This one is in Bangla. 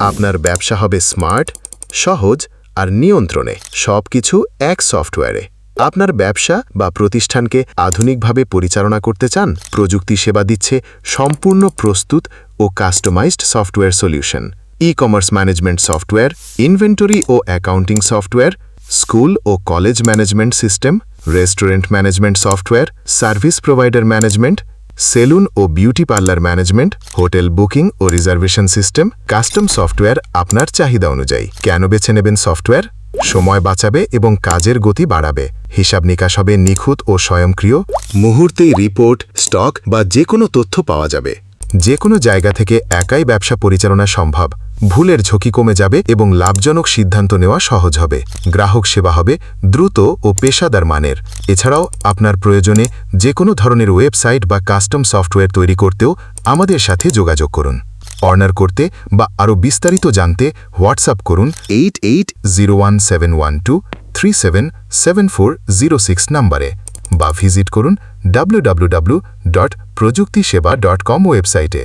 আপনার ব্যবসা হবে স্মার্ট, সহজ আর নিয়ন্ত্রণে সবকিছু এক সফটওয়্যারে। আপনার ব্যবসা বা প্রতিষ্ঠানকে আধুনিকভাবে পরিচালনা করতে চান, প্রযুক্তি সেবা দিচ্ছে সম্পূর্ণ প্রস্তুত ও customised software solution. E commerce management software inventory ও অ্যাকাউন্টিং সফটওয়্যার স্কুল ও college management system restaurant management software service provider management salon ও beauty parlour management, hotel booking ও রিজার্ভেশন সিস্টেম, কাস্টম সফটওয়্যার আপনার চাহিদা অনুযায়ী। কেন বেছে নেবেন সফটওয়্যার? সময় বাঁচাবে এবং কাজের গতি বাড়াবে। হিসাব নিকাশ হবে নিখুঁত ও স্বয়ংক্রিয়। মুহূর্তেই রিপোর্ট, স্টক বা যে কোনো তথ্য পাওয়া যাবে। যে কোনো জায়গা থেকে একাই ব্যবসা পরিচালনা সম্ভব। ভুলের ঝুঁকি কমে যাবে এবং লাভজনক সিদ্ধান্ত নেওয়া সহজ হবে। গ্রাহক সেবা হবে দ্রুত ও পেশাদার মানের। এছাড়াও আপনার প্রয়োজনে যে কোনো ধরনের ওয়েবসাইট বা কাস্টম সফটওয়্যার তৈরি করতেও আমাদের সাথে যোগাযোগ করুন। অর্ডার করতে বা আরও বিস্তারিত জানতে হোয়াটসঅ্যাপ করুন eight eight zero one seven one two three seven seven four zero six নাম্বারে বা ভিজিট করুন www.প্রযুক্তিসেবা ডট কম ওয়েবসাইটে।